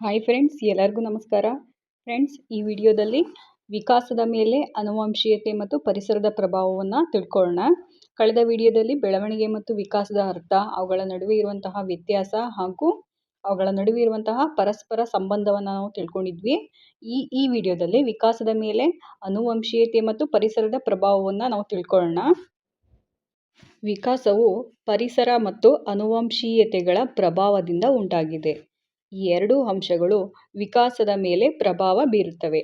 Hi friends ಎಲ್ಲರಿಗೂ ನಮಸ್ಕಾರ. Friends ಈ ವಿಡಿಯೋದಲ್ಲಿ ವಿಕಾಸದ ಮೇಲೆ ಅನುವಂಶೀಯತೆ ಮತ್ತು ಪರಿಸರದ ಪ್ರಭಾವವನ್ನು ತಿಳ್ಕೊಳ್ಳೋಣ. ಕಳೆದ ವಿಡಿಯೋದಲ್ಲಿ ಬೆಳವಣಿಗೆ ಮತ್ತು ವಿಕಾಸದ ಅರ್ಥ, ಅವುಗಳ ನಡುವೆ ಇರುವಂತಹ ವ್ಯತ್ಯಾಸ ಹಾಗೂ ಅವುಗಳ ನಡುವೆ ಇರುವಂತಹ ಪರಸ್ಪರ ಸಂಬಂಧವನ್ನು ನಾವು ತಿಳ್ಕೊಂಡಿದ್ವಿ. ಈ ಈ ವಿಡಿಯೋದಲ್ಲಿ ವಿಕಾಸದ ಮೇಲೆ ಅನುವಂಶೀಯತೆ ಮತ್ತು ಪರಿಸರದ ಪ್ರಭಾವವನ್ನು ನಾವು ತಿಳ್ಕೊಳ್ಳೋಣ. ವಿಕಾಸವು ಪರಿಸರ ಮತ್ತು ಅನುವಂಶೀಯತೆಗಳ ಪ್ರಭಾವದಿಂದ ಉಂಟಾಗಿದೆ. ಈ ಎರಡೂ ಅಂಶಗಳು ವಿಕಾಸದ ಮೇಲೆ ಪ್ರಭಾವ ಬೀರುತ್ತವೆ.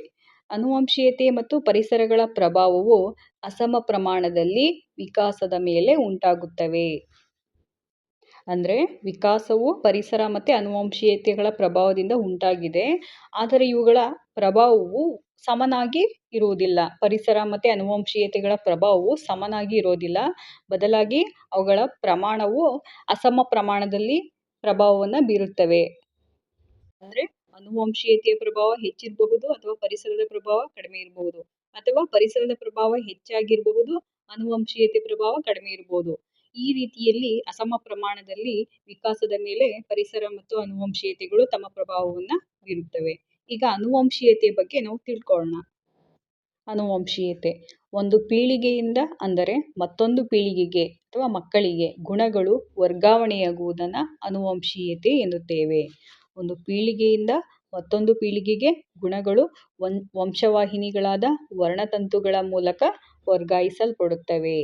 ಅನುವಂಶೀಯತೆ ಮತ್ತು ಪರಿಸರಗಳ ಪ್ರಭಾವವು ಅಸಮ ಪ್ರಮಾಣದಲ್ಲಿ ವಿಕಾಸದ ಮೇಲೆ ಉಂಟಾಗುತ್ತವೆ. ಅಂದರೆ ವಿಕಾಸವು ಪರಿಸರ ಮತ್ತು ಅನುವಂಶೀಯತೆಗಳ ಪ್ರಭಾವದಿಂದ ಉಂಟಾಗಿದೆ. ಆದರೆ ಇವುಗಳ ಪ್ರಭಾವವು ಸಮನಾಗಿ ಇರುವುದಿಲ್ಲ. ಪರಿಸರ ಮತ್ತು ಅನುವಂಶೀಯತೆಗಳ ಪ್ರಭಾವವು ಸಮನಾಗಿ ಇರೋದಿಲ್ಲ ಬದಲಾಗಿ ಅವುಗಳ ಪ್ರಮಾಣವು ಅಸಮ ಪ್ರಮಾಣದಲ್ಲಿ ಪ್ರಭಾವವನ್ನು ಬೀರುತ್ತವೆ. ಅಂದರೆ ಅನುವಂಶೀಯತೆಯ ಪ್ರಭಾವ ಹೆಚ್ಚಿರಬಹುದು ಅಥವಾ ಪರಿಸರದ ಪ್ರಭಾವ ಕಡಿಮೆ ಇರಬಹುದು. ಅಥವಾ ಪರಿಸರದ ಪ್ರಭಾವ ಹೆಚ್ಚಾಗಿರಬಹುದು ಅನುವಂಶೀಯತೆ ಪ್ರಭಾವ ಕಡಿಮೆ ಇರಬಹುದು. ಈ ರೀತಿಯಲ್ಲಿ ಅಸಮ ಪ್ರಮಾಣದಲ್ಲಿ ವಿಕಾಸದ ಮೇಲೆ ಪರಿಸರ ಮತ್ತು ಅನುವಂಶೀಯತೆಗಳು ತಮ್ಮ ಪ್ರಭಾವವನ್ನು ಬೀರುತ್ತವೆ. ಈಗ ಅನುವಂಶೀಯತೆ ಬಗ್ಗೆ ನಾವು ತಿಳ್ಕೊಳ್ಳೋಣ. ಅನುವಂಶೀಯತೆ ಒಂದು ಪೀಳಿಗೆಯಿಂದ ಅಂದರೆ ಮತ್ತೊಂದು ಪೀಳಿಗೆಗೆ ಅಥವಾ ಮಕ್ಕಳಿಗೆ ಗುಣಗಳು ವರ್ಗಾವಣೆಯಾಗುವುದನ್ನು ಅನುವಂಶೀಯತೆ ಎನ್ನುತ್ತೇವೆ. ಒಂದು ಪೀಳಿಗೆಯಿಂದ ಮತ್ತೊಂದು ಪೀಳಿಗೆಗೆ ಗುಣಗಳು ವನ್ ವಂಶವಾಹಿನಿಗಳಾದ ವರ್ಣತಂತುಗಳ ಮೂಲಕ ವರ್ಗಾಯಿಸಲ್ಪಡುತ್ತವೆ.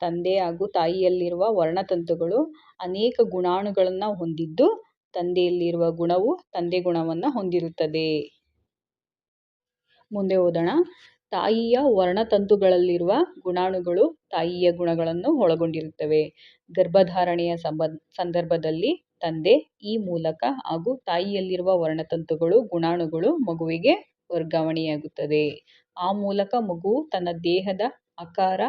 ತಂದೆ ಹಾಗೂ ತಾಯಿಯಲ್ಲಿರುವ ವರ್ಣತಂತುಗಳು ಅನೇಕ ಗುಣಾಣುಗಳನ್ನು ಹೊಂದಿದ್ದು, ತಂದೆಯಲ್ಲಿರುವ ಗುಣವು ತಂದೆ ಗುಣವನ್ನು ಹೊಂದಿರುತ್ತದೆ. ಮುಂದೆ ಓದೋಣ. ತಾಯಿಯ ವರ್ಣತಂತುಗಳಲ್ಲಿರುವ ಗುಣಾಣುಗಳು ತಾಯಿಯ ಗುಣಗಳನ್ನು ಒಳಗೊಂಡಿರುತ್ತವೆ. ಗರ್ಭಧಾರಣೆಯ ಸಂಬ ಸಂದರ್ಭದಲ್ಲಿ ತಂದೆ ಈ ಮೂಲಕ ಹಾಗೂ ತಾಯಿಯಲ್ಲಿರುವ ವರ್ಣತಂತುಗಳು, ಗುಣಾಣುಗಳು ಮಗುವಿಗೆ ವರ್ಗಾವಣೆಯಾಗುತ್ತದೆ. ಆ ಮೂಲಕ ಮಗು ತನ್ನ ದೇಹದ ಆಕಾರ,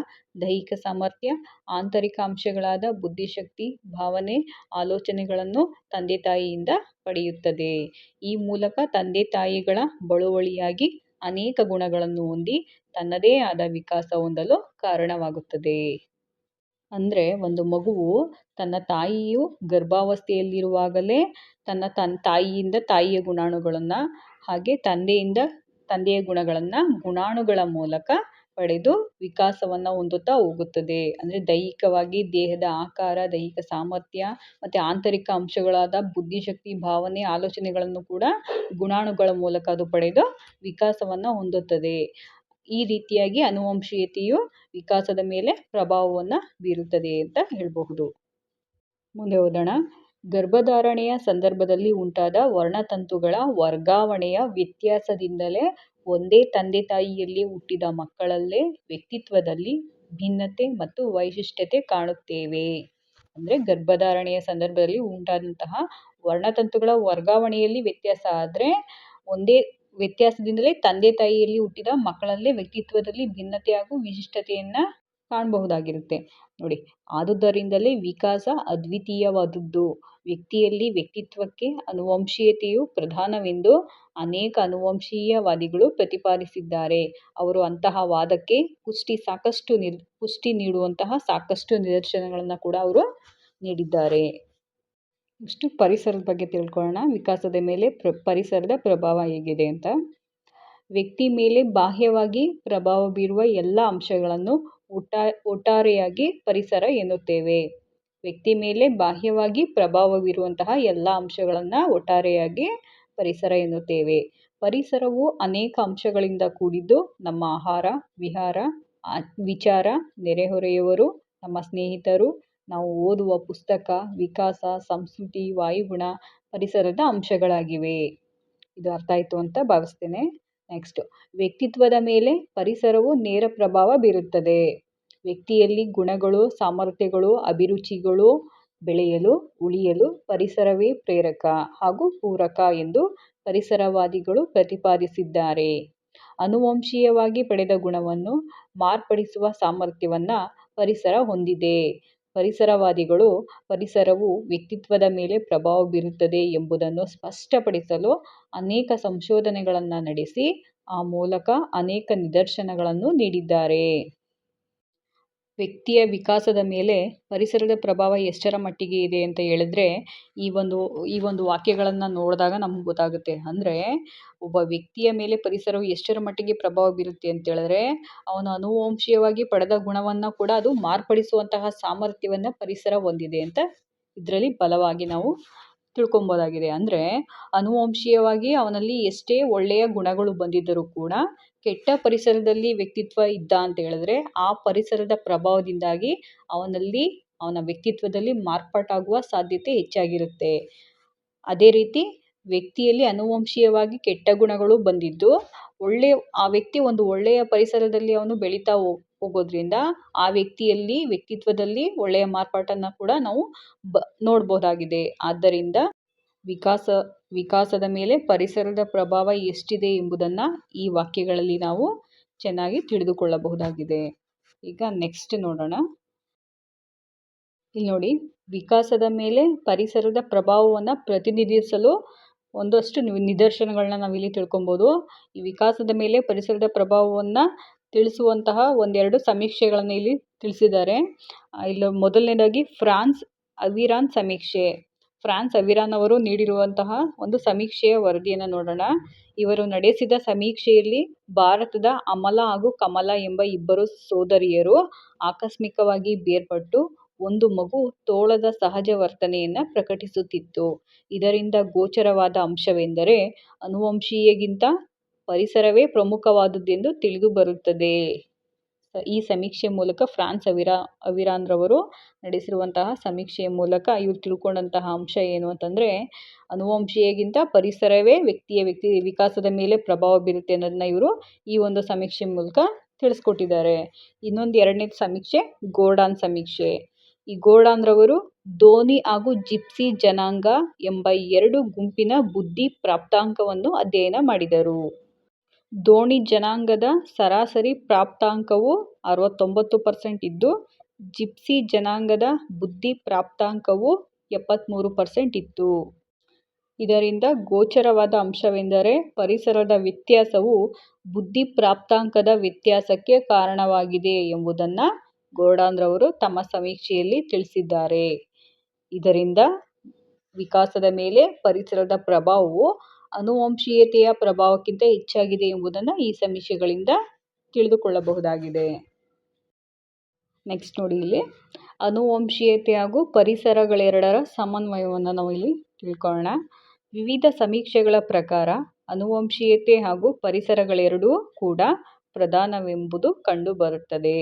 ದೈಹಿಕ ಸಾಮರ್ಥ್ಯ, ಆಂತರಿಕ ಅಂಶಗಳಾದ ಬುದ್ಧಿಶಕ್ತಿ, ಭಾವನೆ, ಆಲೋಚನೆಗಳನ್ನು ತಂದೆ ತಾಯಿಯಿಂದ ಪಡೆಯುತ್ತದೆ. ಈ ಮೂಲಕ ತಂದೆ ತಾಯಿಗಳ ಬಳುವಳಿಯಾಗಿ ಅನೇಕ ಗುಣಗಳನ್ನು ಹೊಂದಿ ತನ್ನದೇ ಆದ ವಿಕಾಸ ಹೊಂದಲು ಕಾರಣವಾಗುತ್ತದೆ. ಅಂದರೆ ಒಂದು ಮಗುವು ತನ್ನ ತಾಯಿಯು ಗರ್ಭಾವಸ್ಥೆಯಲ್ಲಿರುವಾಗಲೇ ತನ್ನ ತನ್ನ ತಾಯಿಯಿಂದ ತಾಯಿಯ ಗುಣಾಣುಗಳನ್ನು ಹಾಗೆ ತಂದೆಯಿಂದ ತಂದೆಯ ಗುಣಗಳನ್ನು ಗುಣಾಣುಗಳ ಮೂಲಕ ಪಡೆದು ವಿಕಾಸವನ್ನು ಹೊಂದುತ್ತಾ ಹೋಗುತ್ತದೆ. ಅಂದರೆ ದೈಹಿಕವಾಗಿ ದೇಹದ ಆಕಾರ, ದೈಹಿಕ ಸಾಮರ್ಥ್ಯ ಮತ್ತು ಆಂತರಿಕ ಅಂಶಗಳಾದ ಬುದ್ಧಿಶಕ್ತಿ, ಭಾವನೆ, ಆಲೋಚನೆಗಳನ್ನು ಕೂಡ ಗುಣಾಣುಗಳ ಮೂಲಕ ಅದು ಪಡೆದು ವಿಕಾಸವನ್ನು ಹೊಂದುತ್ತದೆ. ಈ ರೀತಿಯಾಗಿ ಅನುವಂಶೀಯತೆಯು ವಿಕಾಸದ ಮೇಲೆ ಪ್ರಭಾವವನ್ನು ಬೀರುತ್ತದೆ ಅಂತ ಹೇಳಬಹುದು. ಮುಂದೆ ಓದೋಣ. ಗರ್ಭಧಾರಣೆಯ ಸಂದರ್ಭದಲ್ಲಿ ಉಂಟಾದ ವರ್ಣತಂತುಗಳ ವರ್ಗಾವಣೆಯ ವ್ಯತ್ಯಾಸದಿಂದಲೇ ಒಂದೇ ತಂದೆ ತಾಯಿಯಲ್ಲಿ ಹುಟ್ಟಿದ ಮಕ್ಕಳಲ್ಲೇ ವ್ಯಕ್ತಿತ್ವದಲ್ಲಿ ಭಿನ್ನತೆ ಮತ್ತು ವೈಶಿಷ್ಟ್ಯತೆ ಕಾಣುತ್ತೇವೆ. ಅಂದರೆ ಗರ್ಭಧಾರಣೆಯ ಸಂದರ್ಭದಲ್ಲಿ ಉಂಟಾದಂತಹ ವರ್ಣತಂತುಗಳ ವರ್ಗಾವಣೆಯಲ್ಲಿ ವ್ಯತ್ಯಾಸ ಆದರೆ ಒಂದೇ ವ್ಯತ್ಯಾಸದಿಂದಲೇ ತಂದೆ ತಾಯಿಯಲ್ಲಿ ಹುಟ್ಟಿದ ಮಕ್ಕಳಲ್ಲೇ ವ್ಯಕ್ತಿತ್ವದಲ್ಲಿ ಭಿನ್ನತೆ ಹಾಗೂ ವಿಶಿಷ್ಟತೆಯನ್ನು ಕಾಣಬಹುದಾಗಿರುತ್ತೆ. ನೋಡಿ, ಆದುದರಿಂದಲೇ ವಿಕಾಸ ಅದ್ವಿತೀಯವಾದದ್ದು. ವ್ಯಕ್ತಿಯಲ್ಲಿ ವ್ಯಕ್ತಿತ್ವಕ್ಕೆ ಅನುವಂಶೀಯತೆಯು ಪ್ರಧಾನವೆಂದು ಅನೇಕ ಅನುವಂಶೀಯವಾದಿಗಳು ಪ್ರತಿಪಾದಿಸಿದ್ದಾರೆ. ಅವರು ಅಂತಹ ವಾದಕ್ಕೆ ಪುಷ್ಟಿ ಸಾಕಷ್ಟು ನಿರ್, ಪುಷ್ಟಿ ನೀಡುವಂತಹ ಸಾಕಷ್ಟು ನಿದರ್ಶನಗಳನ್ನು ಕೂಡ ಅವರು ನೀಡಿದ್ದಾರೆ. ಇಷ್ಟು ಪರಿಸರದ ಬಗ್ಗೆ ತಿಳ್ಕೊಳ್ಳೋಣ. ವಿಕಾಸದ ಮೇಲೆ ಪ್ರ, ಪರಿಸರದ ಪ್ರಭಾವ ಹೇಗಿದೆ ಅಂತ. ವ್ಯಕ್ತಿ ಮೇಲೆ ಬಾಹ್ಯವಾಗಿ ಪ್ರಭಾವ ಬೀರುವ ಎಲ್ಲ ಅಂಶಗಳನ್ನು ಒಟ್ಟಾ, ಒಟ್ಟಾರೆಯಾಗಿ ಪರಿಸರ ಎನ್ನುತ್ತೇವೆ. ವ್ಯಕ್ತಿ ಮೇಲೆ ಬಾಹ್ಯವಾಗಿ ಪ್ರಭಾವ ಬೀರುವಂತಹ ಎಲ್ಲ ಅಂಶಗಳನ್ನು ಒಟ್ಟಾರೆಯಾಗಿ ಪರಿಸರ ಎನ್ನುತ್ತೇವೆ. ಪರಿಸರವು ಅನೇಕ ಅಂಶಗಳಿಂದ ಕೂಡಿದ್ದು ನಮ್ಮ ಆಹಾರ, ವಿಹಾರ ವಿಚಾರ, ನೆರೆಹೊರೆಯವರು, ನಮ್ಮ ಸ್ನೇಹಿತರು ನಾವು ಓದುವ ಪುಸ್ತಕ, ವಿಕಾಸ, ಸಂಸ್ಕೃತಿ, ವಾಯುಗುಣ, ಪರಿಸರದ ಅಂಶಗಳಾಗಿವೆ. ಇದು ಅರ್ಥ ಆಯಿತು ಅಂತ ಭಾವಿಸ್ತೇನೆ. ನೆಕ್ಸ್ಟ್ ವ್ಯಕ್ತಿತ್ವದ ಮೇಲೆ ಪರಿಸರವು ನೇರ ಪ್ರಭಾವ ಬೀರುತ್ತದೆ. ವ್ಯಕ್ತಿಯಲ್ಲಿ ಗುಣಗಳು, ಸಾಮರ್ಥ್ಯಗಳು, ಅಭಿರುಚಿಗಳು ಬೆಳೆಯಲು, ಉಳಿಯಲು ಪರಿಸರವೇ ಪ್ರೇರಕ ಹಾಗೂ ಪೂರಕ ಎಂದು ಪರಿಸರವಾದಿಗಳು ಪ್ರತಿಪಾದಿಸಿದ್ದಾರೆ. ಅನುವಂಶೀಯವಾಗಿ ಪಡೆದ ಗುಣವನ್ನು ಮಾರ್ಪಡಿಸುವ ಸಾಮರ್ಥ್ಯವನ್ನು ಪರಿಸರ ಹೊಂದಿದೆ. ಪರಿಸರವಾದಿಗಳು ಪರಿಸರವು ವ್ಯಕ್ತಿತ್ವದ ಮೇಲೆ ಪ್ರಭಾವ ಬೀರುತ್ತದೆ ಎಂಬುದನ್ನು ಸ್ಪಷ್ಟಪಡಿಸಲು ಅನೇಕ ಸಂಶೋಧನೆಗಳನ್ನು ನಡೆಸಿ ಆ ಮೂಲಕ ಅನೇಕ ನಿದರ್ಶನಗಳನ್ನು ನೀಡಿದ್ದಾರೆ. ವ್ಯಕ್ತಿಯ ವಿಕಾಸದ ಮೇಲೆ ಪರಿಸರದ ಪ್ರಭಾವ ಎಷ್ಟರ ಮಟ್ಟಿಗೆ ಇದೆ ಅಂತ ಹೇಳಿದ್ರೆ, ಈ ಒಂದು ಈ ಒಂದು ವಾಕ್ಯಗಳನ್ನು ನೋಡಿದಾಗ ನಮ್ಗೆ ಗೊತ್ತಾಗುತ್ತೆ. ಅಂದರೆ, ಒಬ್ಬ ವ್ಯಕ್ತಿಯ ಮೇಲೆ ಪರಿಸರವು ಎಷ್ಟರ ಮಟ್ಟಿಗೆ ಪ್ರಭಾವ ಬೀರುತ್ತೆ ಅಂತ ಹೇಳಿದ್ರೆ, ಅವನು ಅನುವಂಶೀಯವಾಗಿ ಪಡೆದ ಗುಣವನ್ನು ಕೂಡ ಅದು ಮಾರ್ಪಡಿಸುವಂತಹ ಸಾಮರ್ಥ್ಯವನ್ನು ಪರಿಸರ ಹೊಂದಿದೆ ಅಂತ ಇದರಲ್ಲಿ ಬಲವಾಗಿ ನಾವು ತಿಳ್ಕೊಬೋದಾಗಿದೆ ಅಂದರೆ ಅನುವಂಶೀಯವಾಗಿ ಅವನಲ್ಲಿ ಎಷ್ಟೇ ಒಳ್ಳೆಯ ಗುಣಗಳು ಬಂದಿದ್ದರೂ ಕೂಡ ಕೆಟ್ಟ ಪರಿಸರದಲ್ಲಿ ವ್ಯಕ್ತಿತ್ವ ಇದ್ದ ಅಂತ ಹೇಳಿದ್ರೆ ಆ ಪರಿಸರದ ಪ್ರಭಾವದಿಂದಾಗಿ ಅವನಲ್ಲಿ ಅವನ ವ್ಯಕ್ತಿತ್ವದಲ್ಲಿ ಮಾರ್ಪಾಟಾಗುವ ಸಾಧ್ಯತೆ ಹೆಚ್ಚಾಗಿರುತ್ತೆ. ಅದೇ ರೀತಿ ವ್ಯಕ್ತಿಯಲ್ಲಿ ಅನುವಂಶೀಯವಾಗಿ ಕೆಟ್ಟ ಗುಣಗಳು ಬಂದಿದ್ದು ಒಳ್ಳೆಯ ಆ ವ್ಯಕ್ತಿ ಒಂದು ಒಳ್ಳೆಯ ಪರಿಸರದಲ್ಲಿ ಅವನು ಬೆಳೀತಾ ಹೋಗೋದ್ರಿಂದ ಆ ವ್ಯಕ್ತಿಯಲ್ಲಿ, ವ್ಯಕ್ತಿತ್ವದಲ್ಲಿ ಒಳ್ಳೆಯ ಮಾರ್ಪಾಟನ್ನು ಕೂಡ ನಾವು ಬ, ನೋಡ್ಬೋದಾಗಿದೆ. ಆದ್ದರಿಂದ ವಿಕಾಸ, ವಿಕಾಸದ ಮೇಲೆ ಪರಿಸರದ ಪ್ರಭಾವ ಎಷ್ಟಿದೆ ಎಂಬುದನ್ನು ಈ ವಾಕ್ಯಗಳಲ್ಲಿ ನಾವು ಚೆನ್ನಾಗಿ ತಿಳಿದುಕೊಳ್ಳಬಹುದಾಗಿದೆ. ಈಗ ನೆಕ್ಸ್ಟ್ ನೋಡೋಣ. ಇಲ್ಲಿ ನೋಡಿ, ವಿಕಾಸದ ಮೇಲೆ ಪರಿಸರದ ಪ್ರಭಾವವನ್ನು ಪ್ರತಿನಿಧಿಸಲು ಒಂದಷ್ಟು ನಿದರ್ಶನಗಳನ್ನ ನಾವಿಲ್ಲಿ ತಿಳ್ಕೊಬೋದು. ಈ ವಿಕಾಸದ ಮೇಲೆ ಪರಿಸರದ ಪ್ರಭಾವವನ್ನು ತಿಳಿಸುವಂತಹ ಒಂದೆರಡು ಸಮೀಕ್ಷೆಗಳನ್ನು ಇಲ್ಲಿ ತಿಳಿಸಿದ್ದಾರೆ. ಇಲ್ಲಿ ಮೊದಲನೇದಾಗಿ ಫ್ರಾನ್ಸ್ ಅವಿರಾನ್ ಸಮೀಕ್ಷೆ. ಫ್ರಾನ್ಸ್ ಅವಿರಾನ್ ಅವರು ನೀಡಿರುವಂತಹ ಒಂದು ಸಮೀಕ್ಷೆಯ ವರದಿಯನ್ನು ನೋಡೋಣ. ಇವರು ನಡೆಸಿದ ಸಮೀಕ್ಷೆಯಲ್ಲಿ ಭಾರತದ ಅಮಲ ಹಾಗೂ ಕಮಲ ಎಂಬ ಇಬ್ಬರು ಸೋದರಿಯರು ಆಕಸ್ಮಿಕವಾಗಿ ಬೇರ್ಪಟ್ಟು ಒಂದು ಮಗು ತೋಳದ ಸಹಜ ವರ್ತನೆಯನ್ನು ಪ್ರಕಟಿಸುತ್ತಿತ್ತು. ಇದರಿಂದ ಗೋಚರವಾದ ಅಂಶವೆಂದರೆ, ಅನುವಂಶೀಯಗಿಂತ ಪರಿಸರವೇ ಪ್ರಮುಖವಾದುದೆಂದು ತಿಳಿದು ಬರುತ್ತದೆ. ಈ ಸಮೀಕ್ಷೆ ಮೂಲಕ ಫ್ರಾನ್ಸ್ ಅವಿರಾ ಅವಿರಾನ್ರವರು ನಡೆಸಿರುವಂತಹ ಸಮೀಕ್ಷೆಯ ಮೂಲಕ ಇವರು ತಿಳ್ಕೊಂಡಂತಹ ಅಂಶ ಏನು ಅಂತಂದರೆ, ಅನುವಂಶೀಯಗಿಂತ ಪರಿಸರವೇ ವ್ಯಕ್ತಿಯ ವ್ಯಕ್ತಿ, ವಿಕಾಸದ ಮೇಲೆ ಪ್ರಭಾವ ಬೀರುತ್ತೆ ಅನ್ನೋದನ್ನ ಇವರು ಈ ಒಂದು ಸಮೀಕ್ಷೆ ಮೂಲಕ ತಿಳಿಸ್ಕೊಟ್ಟಿದ್ದಾರೆ. ಇನ್ನೊಂದು ಎರಡನೇ ಸಮೀಕ್ಷೆ ಗೋಡಾನ್ ಸಮೀಕ್ಷೆ. ಈ ಗೋರ್ಡಾನ್ರವರು ಧೋನಿ ಹಾಗೂ ಜಿಪ್ಸಿ ಜನಾಂಗ ಎಂಬ ಎರಡು ಗುಂಪಿನ ಬುದ್ಧಿ ಪ್ರಾಪ್ತಾಂಕವನ್ನು ಅಧ್ಯಯನ ಮಾಡಿದರು. ದೋಣಿ ಜನಾಂಗದ ಸರಾಸರಿ ಪ್ರಾಪ್ತಾಂಕವು ಅರವತ್ತೊಂಬತ್ತು ಪರ್ಸೆಂಟ್ ಇದ್ದು, ಜಿಪ್ಸಿ ಜನಾಂಗದ ಬುದ್ಧಿ ಪ್ರಾಪ್ತಾಂಕವು ಎಪ್ಪತ್ತ್ಮೂರು ಪರ್ಸೆಂಟ್ ಇತ್ತು. ಇದರಿಂದ ಗೋಚರವಾದ ಅಂಶವೆಂದರೆ, ಪರಿಸರದ ವ್ಯತ್ಯಾಸವು ಬುದ್ಧಿ ಪ್ರಾಪ್ತಾಂಕದ ವ್ಯತ್ಯಾಸಕ್ಕೆ ಕಾರಣವಾಗಿದೆ ಎಂಬುದನ್ನು ಗೋರ್ಡಾನ್ರವರು ತಮ್ಮ ಸಮೀಕ್ಷೆಯಲ್ಲಿ ತಿಳಿಸಿದ್ದಾರೆ. ಇದರಿಂದ ವಿಕಾಸದ ಮೇಲೆ ಪರಿಸರದ ಪ್ರಭಾವವು ಅನುವಂಶೀಯತೆಯ ಪ್ರಭಾವಕ್ಕಿಂತ ಹೆಚ್ಚಾಗಿದೆ ಎಂಬುದನ್ನು ಈ ಸಮೀಕ್ಷೆಗಳಿಂದ ತಿಳಿದುಕೊಳ್ಳಬಹುದಾಗಿದೆ. ನೆಕ್ಸ್ಟ್ ನೋಡಿ ಇಲ್ಲಿ. ಅನುವಂಶೀಯತೆ ಹಾಗೂ ಪರಿಸರಗಳೆರಡರ ಸಮನ್ವಯವನ್ನು ನಾವು ಇಲ್ಲಿ ತಿಳ್ಕೊಳ್ಳೋಣ. ವಿವಿಧ ಸಮೀಕ್ಷೆಗಳ ಪ್ರಕಾರ ಅನುವಂಶೀಯತೆ ಹಾಗೂ ಪರಿಸರಗಳೆರಡೂ ಕೂಡ ಪ್ರಧಾನವೆಂಬುದು ಕಂಡುಬರುತ್ತದೆ.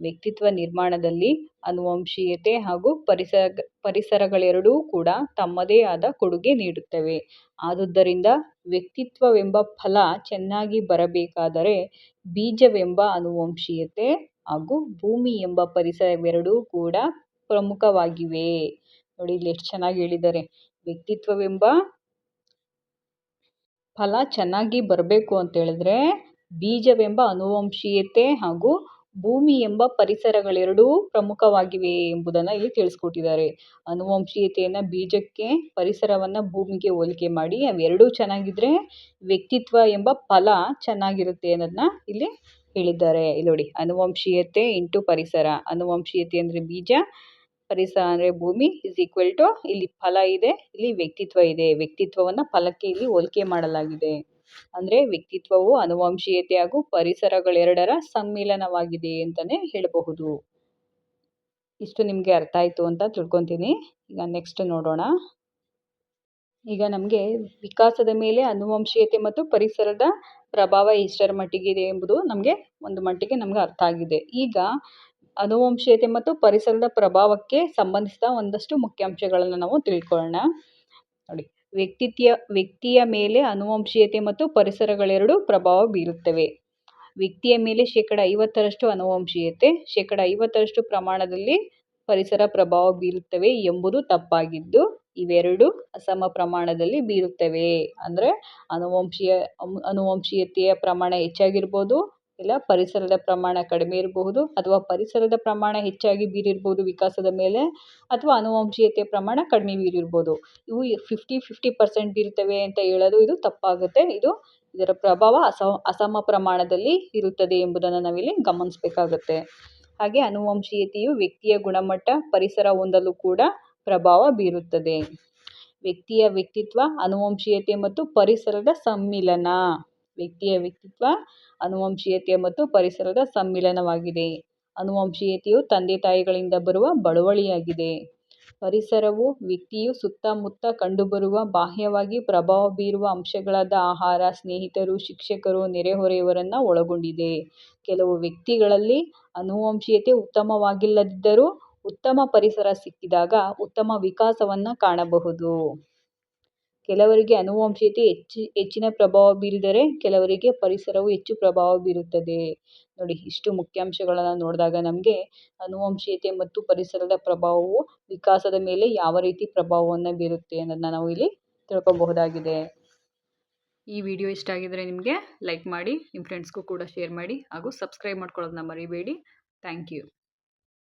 ವ್ಯಕ್ತಿತ್ವ ನಿರ್ಮಾಣದಲ್ಲಿ ಅನುವಂಶೀಯತೆ ಹಾಗೂ ಪರಿಸರ ಪರಿಸರಗಳೆರಡೂ ಕೂಡ ತಮ್ಮದೇ ಆದ ಕೊಡುಗೆ ನೀಡುತ್ತವೆ. ಆದುದರಿಂದ ವ್ಯಕ್ತಿತ್ವವೆಂಬ ಫಲ ಚೆನ್ನಾಗಿ ಬರಬೇಕಾದರೆ ಬೀಜವೆಂಬ ಅನುವಂಶೀಯತೆ ಹಾಗೂ ಭೂಮಿ ಎಂಬ ಪರಿಸರವೆರಡೂ ಕೂಡ ಪ್ರಮುಖವಾಗಿವೆ. ನೋಡಿ, ಇಲ್ಲಿ ಎಷ್ಟು ಚೆನ್ನಾಗಿ ಹೇಳಿದ್ದಾರೆ. ವ್ಯಕ್ತಿತ್ವವೆಂಬ ಫಲ ಚೆನ್ನಾಗಿ ಬರಬೇಕು ಅಂತ ಹೇಳಿದ್ರೆ ಬೀಜವೆಂಬ ಅನುವಂಶೀಯತೆ ಹಾಗೂ ಭೂಮಿ ಎಂಬ ಪರಿಸರಗಳೆರಡೂ ಪ್ರಮುಖವಾಗಿವೆ ಎಂಬುದನ್ನು ಇಲ್ಲಿ ತಿಳಿಸ್ಕೊಟ್ಟಿದ್ದಾರೆ. ಅನುವಂಶೀಯತೆಯನ್ನು ಬೀಜಕ್ಕೆ, ಪರಿಸರವನ್ನು ಭೂಮಿಗೆ ಹೋಲಿಕೆ ಮಾಡಿ ಅವೆರಡೂ ಚೆನ್ನಾಗಿದ್ದರೆ ವ್ಯಕ್ತಿತ್ವ ಎಂಬ ಫಲ ಚೆನ್ನಾಗಿರುತ್ತೆ ಅನ್ನೋದನ್ನ ಇಲ್ಲಿ ಹೇಳಿದ್ದಾರೆ. ಇಲ್ಲಿ ನೋಡಿ, ಅನುವಂಶೀಯತೆ ಇಂಟು ಪರಿಸರ. ಅನುವಂಶೀಯತೆ ಅಂದರೆ ಬೀಜ, ಪರಿಸರ ಅಂದರೆ ಭೂಮಿ ಇಸ್ ಈಕ್ವಲ್ ಟು ಇಲ್ಲಿ ಫಲ ಇದೆ, ಇಲ್ಲಿ ವ್ಯಕ್ತಿತ್ವ ಇದೆ. ವ್ಯಕ್ತಿತ್ವವನ್ನು ಫಲಕ್ಕೆ ಇಲ್ಲಿ ಹೋಲಿಕೆ ಮಾಡಲಾಗಿದೆ. ಅಂದರೆ ವ್ಯಕ್ತಿತ್ವವು ಅನುವಂಶೀಯತೆ ಹಾಗೂ ಪರಿಸರಗಳೆರಡರ ಸಮ್ಮಿಲನವಾಗಿದೆ ಅಂತಲೇ ಹೇಳಬಹುದು. ಇಷ್ಟು ನಿಮಗೆ ಅರ್ಥ ಆಯಿತು ಅಂತ ತಿಳ್ಕೊತೀನಿ. ಈಗ ನೆಕ್ಸ್ಟ್ ನೋಡೋಣ. ಈಗ ನಮಗೆ ವಿಕಾಸದ ಮೇಲೆ ಅನುವಂಶೀಯತೆ ಮತ್ತು ಪರಿಸರದ ಪ್ರಭಾವ ಎಷ್ಟರ ಇದೆ ಎಂಬುದು ನಮಗೆ ಒಂದು ಮಟ್ಟಿಗೆ ನಮ್ಗೆ ಅರ್ಥ ಆಗಿದೆ. ಈಗ ಅನುವಂಶೀಯತೆ ಮತ್ತು ಪರಿಸರದ ಪ್ರಭಾವಕ್ಕೆ ಸಂಬಂಧಿಸಿದ ಒಂದಷ್ಟು ಮುಖ್ಯಾಂಶಗಳನ್ನು ನಾವು ತಿಳ್ಕೊಳ್ಳೋಣ. ನೋಡಿ. ವ್ಯಕ್ತಿತ್ವ ವ್ಯಕ್ತಿಯ ಮೇಲೆ ಅನುವಂಶೀಯತೆ ಮತ್ತು ಪರಿಸರಗಳೆರಡೂ ಪ್ರಭಾವ ಬೀರುತ್ತವೆ. ವ್ಯಕ್ತಿಯ ಮೇಲೆ ಶೇಕಡ ಐವತ್ತರಷ್ಟು ಅನುವಂಶೀಯತೆ, ಶೇಕಡ ಐವತ್ತರಷ್ಟು ಪ್ರಮಾಣದಲ್ಲಿ ಪರಿಸರ ಪ್ರಭಾವ ಬೀರುತ್ತವೆ ಎಂಬುದು ತಪ್ಪಾಗಿದ್ದು, ಇವೆರಡು ಅಸಮ ಪ್ರಮಾಣದಲ್ಲಿ ಬೀರುತ್ತವೆ. ಅಂದರೆ ಅನುವಂಶೀಯ, ಅನುವಂಶೀಯತೆಯ ಪ್ರಮಾಣ ಹೆಚ್ಚಾಗಿರ್ಬೋದು ಇಲ್ಲ, ಪರಿಸರದ ಪ್ರಮಾಣ ಕಡಿಮೆ ಇರಬಹುದು ಅಥವಾ ಪರಿಸರದ ಪ್ರಮಾಣ ಹೆಚ್ಚಾಗಿ ಬೀರಿರ್ಬೋದು ವಿಕಾಸದ ಮೇಲೆ ಅಥವಾ ಅನುವಂಶೀಯತೆ ಪ್ರಮಾಣ ಕಡಿಮೆ ಬೀರಿರ್ಬೋದು. ಇವು ಫಿಫ್ಟಿ ಫಿಫ್ಟಿ ಪರ್ಸೆಂಟ್ ಬೀರುತ್ತವೆ ಅಂತ ಹೇಳೋದು ಇದು ತಪ್ಪಾಗುತ್ತೆ. ಇದು ಇದರ ಪ್ರಭಾವ ಅಸ ಅಸಮ ಪ್ರಮಾಣದಲ್ಲಿ ಇರುತ್ತದೆ ಎಂಬುದನ್ನು ನಾವಿಲ್ಲಿ ಗಮನಿಸಬೇಕಾಗುತ್ತೆ. ಹಾಗೆ ಅನುವಂಶೀಯತೆಯು ವ್ಯಕ್ತಿಯ ಗುಣಮಟ್ಟ, ಪರಿಸರ ಹೊಂದಲು ಕೂಡ ಪ್ರಭಾವ ಬೀರುತ್ತದೆ. ವ್ಯಕ್ತಿಯ ವ್ಯಕ್ತಿತ್ವ, ಅನುವಂಶೀಯತೆ ಮತ್ತು ಪರಿಸರದ ಸಮ್ಮಿಲನ. ವ್ಯಕ್ತಿಯ ವ್ಯಕ್ತಿತ್ವ ಅನುವಂಶೀಯತೆ ಮತ್ತು ಪರಿಸರದ ಸಮ್ಮಿಲನವಾಗಿದೆ. ಅನುವಂಶೀಯತೆಯು ತಂದೆ ತಾಯಿಗಳಿಂದ ಬರುವ ಬಳುವಳಿಯಾಗಿದೆ. ಪರಿಸರವು ವ್ಯಕ್ತಿಯು ಸುತ್ತಮುತ್ತ ಕಂಡುಬರುವ ಬಾಹ್ಯವಾಗಿ ಪ್ರಭಾವ ಬೀರುವ ಅಂಶಗಳಾದ ಆಹಾರ, ಸ್ನೇಹಿತರು, ಶಿಕ್ಷಕರು, ನೆರೆಹೊರೆಯವರನ್ನು ಒಳಗೊಂಡಿದೆ. ಕೆಲವು ವ್ಯಕ್ತಿಗಳಲ್ಲಿ ಅನುವಂಶೀಯತೆ ಉತ್ತಮವಾಗಿಲ್ಲದಿದ್ದರೂ ಉತ್ತಮ ಪರಿಸರ ಸಿಕ್ಕಿದಾಗ ಉತ್ತಮ ವಿಕಾಸವನ್ನು ಕಾಣಬಹುದು. ಕೆಲವರಿಗೆ ಅನುವಂಶೀಯತೆ ಹೆಚ್ಚು, ಹೆಚ್ಚಿನ ಪ್ರಭಾವ ಬೀರಿದರೆ ಕೆಲವರಿಗೆ ಪರಿಸರವು ಹೆಚ್ಚು ಪ್ರಭಾವ ಬೀರುತ್ತದೆ. ನೋಡಿ, ಇಷ್ಟು ಮುಖ್ಯಾಂಶಗಳನ್ನು ನೋಡಿದಾಗ ನಮಗೆ ಅನುವಂಶೀಯತೆ ಮತ್ತು ಪರಿಸರದ ಪ್ರಭಾವವು ವಿಕಾಸದ ಮೇಲೆ ಯಾವ ರೀತಿ ಪ್ರಭಾವವನ್ನು ಬೀರುತ್ತೆ ಅನ್ನೋದನ್ನ ನಾವು ಇಲ್ಲಿ ತಿಳ್ಕೊಬಹುದಾಗಿದೆ. ಈ ವಿಡಿಯೋ ಇಷ್ಟ ಆಗಿದ್ರೆ ನಿಮಗೆ ಲೈಕ್ ಮಾಡಿ ನಿಮ್ಮ ಫ್ರೆಂಡ್ಸ್ಗೂ ಕೂಡ ಶೇರ್ ಮಾಡಿ ಹಾಗೂ ಸಬ್ಸ್ಕ್ರೈಬ್ ಮಾಡ್ಕೊಳ್ಳೋದನ್ನ ಮರಿಬೇಡಿ. Thank you